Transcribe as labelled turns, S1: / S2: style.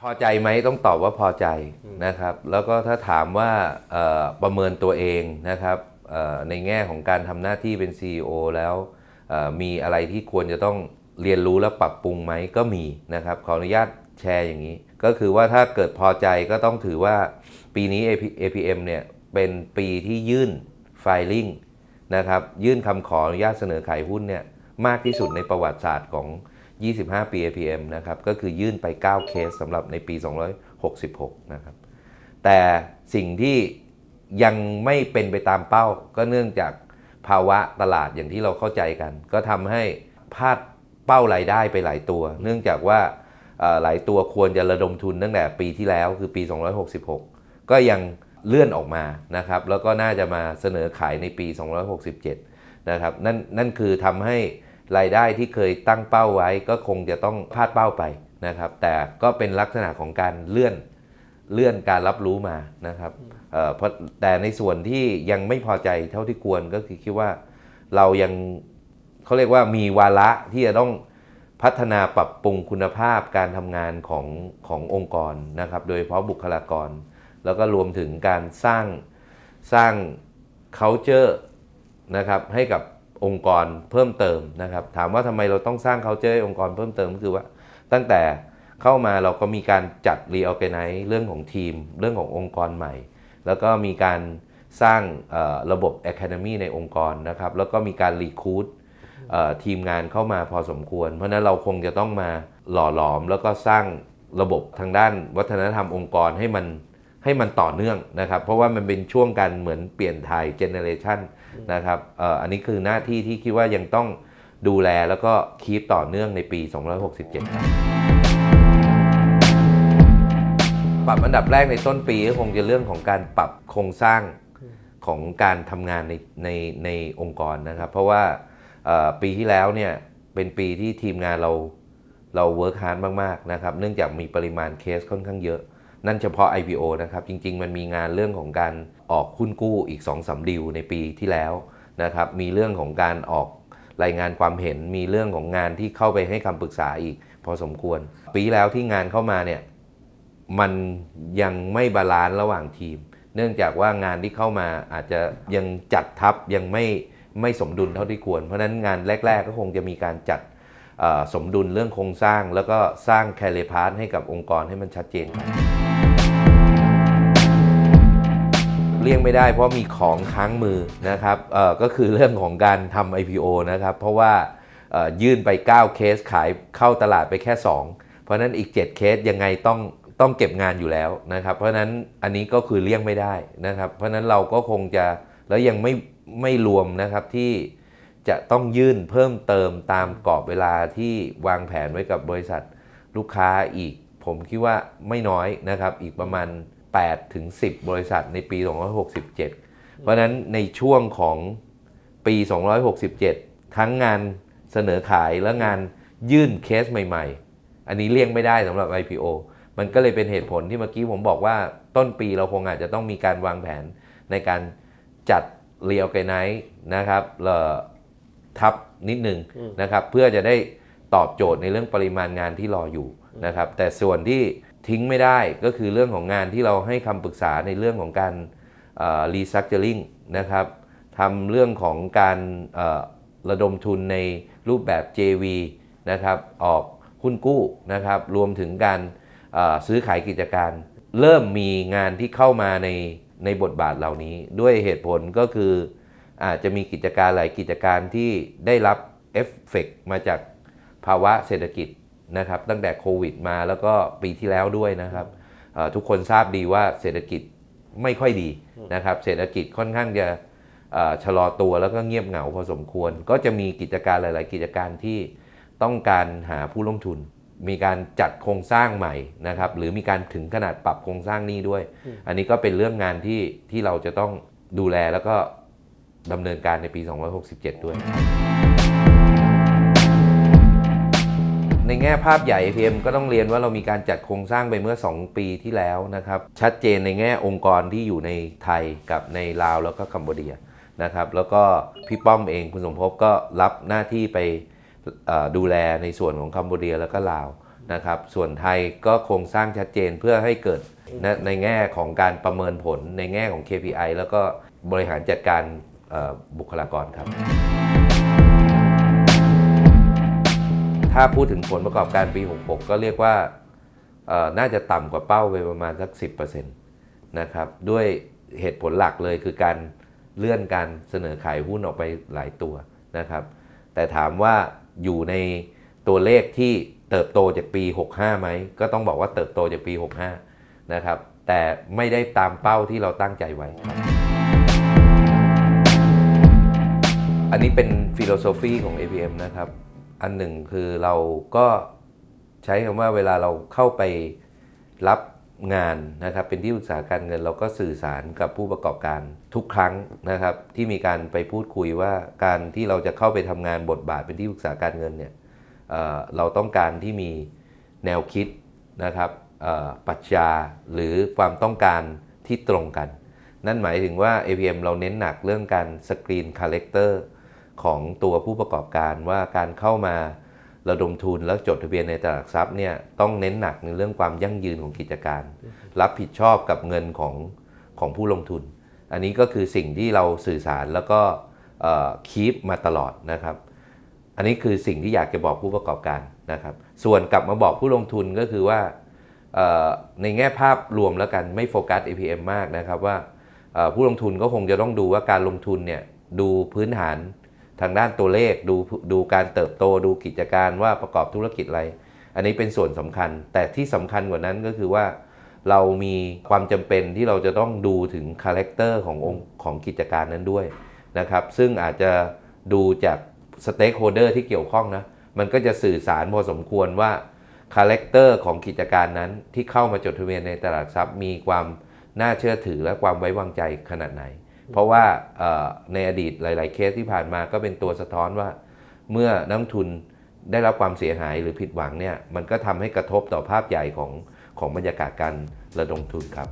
S1: พอใจไหมต้องตอบว่าพอใจนะครับ แล้วก็ถ้าถามว่าเอ่อประเมินตัวเองนะครับเอ่อในแง่ของการทำหน้าที่เป็น CEO แล้วเอ่อมีอะไรที่ควรจะต้องเรียนรู้และปรับปรุงไหมก็มีนะครับ ขออนุญาตแชร์อย่างนี้ ก็คือว่าถ้าเกิดพอใจก็ต้องถือว่าปีนี้ AP- APM เนี่ยเป็นปีที่ยื่น filing นะครับยื่นคำขออนุญาตเสนอขายหุ้นเนี่ยมากที่สุดในประวัติศาสตร์ของ 25 ปี APM นะครับ ก็คือยื่นไป 9 เคสสำหรับในปี 266 นะครับ แต่สิ่งที่ยังไม่เป็นไปตามเป้า ก็เนื่องจากภาวะตลาดอย่างที่เราเข้าใจกัน ก็ทำให้พลาดเป้ารายได้ไปหลายตัว เนื่องจากว่าหลายตัวควรจะระดมทุนตั้งแต่ปีที่แล้วคือปี 266 ก็ยังเลื่อนออกมานะครับ แล้วก็น่าจะมาเสนอขายในปี 267 นะครับ นั่นนั่นคือทำให้ รายได้ที่เคยตั้งเป้าไว้ก็คงจะต้องพลาดเป้าไปนะครับ แต่ก็เป็นลักษณะของการเลื่อนเลื่อนการรับรู้มานะครับเอ่อเพราะแต่ในส่วนที่ยังไม่พอใจเท่าที่ควรก็คือคิดว่าเรายังเขาเรียกว่ามีวาระที่จะต้องพัฒนาปรับปรุงคุณภาพการทำงานของขององค์กรนะครับ โดยเฉพาะบุคลากร แล้วก็รวมถึงการสร้างสร้าง culture นะครับให้กับ องค์กรเพิ่มเติมนะครับ ถามว่าทำไมเราต้องสร้าง culture ให้องค์กรเพิ่มเติมก็คือว่า ตั้งแต่เข้ามาเราก็มีการจัด reorganize เรื่องของทีม เรื่องขององค์กรใหม่ แล้วก็มีการสร้างระบบ Academy ในองค์กรนะครับ แล้วก็มีการ recruit ทีมงานเข้ามาพอสมควร เพราะนั้นเราคงจะต้องมาหล่อหลอมแล้วก็สร้างระบบทางด้านวัฒนธรรมองค์กรให้มัน ให้มันต่อเนื่องนะครับ เพราะว่ามันเป็นช่วงการเหมือนเปลี่ยนถ่ายเจเนเรชันนะครับอันนี้คือหน้าที่ที่คิดว่ายังต้องดูแลแล้วก็คีปต่อเนื่องในปี 267 ครับปรับอันดับแรกในต้นปีก็คงจะเรื่องของการปรับโครงสร้างของการทำงานในในในองค์กรนะครับ เพราะว่าปีที่แล้วเนี่ยเป็นปีที่ทีมงานเราเราเวิร์กฮาร์ดมาก ๆ นะครับ เนื่องจากมีปริมาณเคสค่อนข้างเยอะ นั่นเฉพาะ IPO นะครับ จริง ๆ มันมีงานเรื่องของการออกหุ้นกู้อีก2อสดิวในปีที่แล้วนะครับ มีเรื่องของการออกรายงานความเห็น มีเรื่องของงานที่เข้าไปให้คำปรึกษาอีก พอสมควร ปีแล้วที่งานเข้ามาเนี่ย มันยังไม่บาลานซ์ระหว่างทีม เนื่องจากว่างานที่เข้ามาอาจจะยังจัดทับยังไม่ไม่สมดุลเท่าที่ควร เพราะนั้นงานแรก ๆ ก็คงจะมีการจัดสมดุลเรื่องโครงสร้าง แล้วก็สร้างแคลิพาร์ให้กับองค์กรให้มันชัดเจนครับ เลี่ยงไม่ได้เพราะมีของค้างมือนะครับเออก็คือเรื่องของการทำ IPO นะครับ เพราะว่ายื่นไป 9 เคสขายเข้าตลาดไปแค่ 2 เพราะนั้นอีก 7 เคสยังไงต้องต้องเก็บงานอยู่แล้วนะครับ เพราะนั้นอันนี้ก็คือเลี่ยงไม่ได้นะครับ เพราะนั้นเราก็คงจะแล้วยังไม่ไม่รวมนะครับที่จะต้องยื่นเพิ่มเติมตามกรอบเวลาที่วางแผนไว้กับบริษัทลูกค้าอีก ผมคิดว่าไม่น้อยนะครับอีกประมาณ 8ถึง10 บริษัทในปี 267 เพราะนั้นในช่วงของปี 267 ทั้งงานเสนอขายและงานยื่นเคสใหม่ๆ อันนี้เลี่ยงไม่ได้สำหรับ IPO มันก็เลยเป็นเหตุผลที่เมื่อกี้ผมบอกว่าต้นปีเราคงอาจจะต้องมีการวางแผนในการจัดเรียลไกไนท์นะครับเอทับนิดนึงนะครับ เพื่อจะได้ตอบโจทย์ในเรื่องปริมาณงานที่รออยู่นะครับ แต่ส่วนที่ ทิ้งไม่ได้ก็คือเรื่องของงานที่เราให้คำปรึกษาในเรื่องของการรีซักเจอริงนะครับทำเรื่องของการระดมทุนในรูปแบบ JV นะครับออกหุ้นกู้นะครับรวมถึงการซื้อขายกิจการ เริ่มมีงานที่เข้ามาในในบทบาทเหล่านี้ ด้วยเหตุผลก็คืออาจจะมีกิจการหลายกิจการที่ได้รับเอฟเฟกมาจากภาวะเศรษฐกิจ นะครับตั้งแต่โควิดมาแล้วก็ปีที่แล้วด้วยนะครับเอ่อทุกคนทราบดีว่าเศรษฐกิจไม่ค่อยดีนะครับ เศรษฐกิจค่อนข้างจะเอ่อชะลอตัวแล้วก็เงียบเหงาพอสมควร ก็จะมีกิจการหลาย ๆ กิจการที่ต้องการหาผู้ลงทุน มีการจัดโครงสร้างใหม่นะครับ หรือมีการถึงขนาดปรับโครงสร้างหนี้ด้วย อันนี้ก็เป็นเรื่องงานที่ที่เราจะต้องดูแลแล้วก็ดำเนินการในปี 2567 ด้วย แง่ภาพใหญ่ APM ก็ต้องเรียนว่าเรามีการจัดโครงสร้างไปเมื่อ 2 ปีที่แล้วนะครับ ชัดเจนในแง่องค์กรที่อยู่ในไทยกับในลาวแล้วก็กัมพูเดียนะครับ แล้วก็พี่ป้อมเองคุณสมภพก็รับหน้าที่ไปดูแลในส่วนของกัมพูเดียแล้วก็ลาวนะครับ ส่วนไทยก็โครงสร้างชัดเจนเพื่อให้เกิดในแง่ของการประเมินผลในแง่ของ KPI แล้วก็บริหารจัดการบุคลากรครับ ถ้าพูดถึงผลประกอบการปี 66 ก็เรียกว่าน่าจะต่ำกว่าเป้าไปประมาณสัก 10%นะครับ ด้วยเหตุผลหลักเลยคือการเลื่อนการเสนอขายหุ้นออกไปหลายตัวนะครับ แต่ถามว่าอยู่ในตัวเลขที่เติบโตจากปี 65ไหมก็ต้องบอกว่าเติบโตจากปี 65 นะครับ แต่ไม่ได้ตามเป้าที่เราตั้งใจไว้ครับ อันนี้เป็นฟิโลโซฟีของ APM นะครับ อันหนึ่งคือเราก็ใช้คำว่าเวลาเราเข้าไปรับงานนะครับเป็นที่ปรึกษาการเงินเราก็สื่อสารกับผู้ประกอบการทุกครั้งนะครับ ที่มีการไปพูดคุยว่าการที่เราจะเข้าไปทำงานบทบาทเป็นที่ปรึกษาการเงินเนี่ยเเราต้องการที่มีแนวคิดนะครับเอ่อปรัชญาหรือความต้องการที่ตรงกัน นั่นหมายถึงว่า APM เราเน้นหนักเรื่องการสกรีนคาแรคเตอร์ ของตัวผู้ประกอบการว่าการเข้ามาระดมทุนแล้วจดทะเบียนในตลาดหลักทรัพย์เนี่ยต้องเน้นหนักในเรื่องความยั่งยืนของกิจการ รับผิดชอบกับเงินของของผู้ลงทุน อันนี้ก็คือสิ่งที่เราสื่อสารแล้วก็คีปมาตลอดนะครับ อันนี้คือสิ่งที่อยากจะบอกผู้ประกอบการนะครับ ส่วนกลับมาบอกผู้ลงทุนก็คือว่าเอ่อในแง่ภาพรวมแล้วกันไม่โฟกัส APM มากนะครับว่าเอ่อผู้ลงทุนก็คงจะต้องดูว่าการลงทุนเนี่ยดูพื้นฐาน ทางด้านตัวเลขดูดูการเติบโตดูกิจการว่าประกอบธุรกิจอะไร อันนี้เป็นส่วนสำคัญ แต่ที่สำคัญกว่านั้นก็คือว่า เรามีความจำเป็นที่เราจะต้องดูถึงคาแรคเตอร์ขององค์ของกิจการนั้นด้วยนะครับ ซึ่งอาจจะดูจากสเต็กโฮเดอร์ที่เกี่ยวข้องนะมันก็จะสื่อสารพอสมควรว่าคาแรคเตอร์ของกิจการนั้นที่เข้ามาจดทะเบียนในตลาดหลักทรัพย์ มีความน่าเชื่อถือและความไว้วางใจขนาดไหน เพราะว่าในอดีตหลาย ๆ เคสที่ผ่านมาก็เป็นตัวสะท้อนว่า เมื่อนักทุนได้รับความเสียหายหรือผิดหวังเนี่ยมันก็ทำให้กระทบต่อภาพใหญ่ของของบรรยากาศการระดมทุนครับ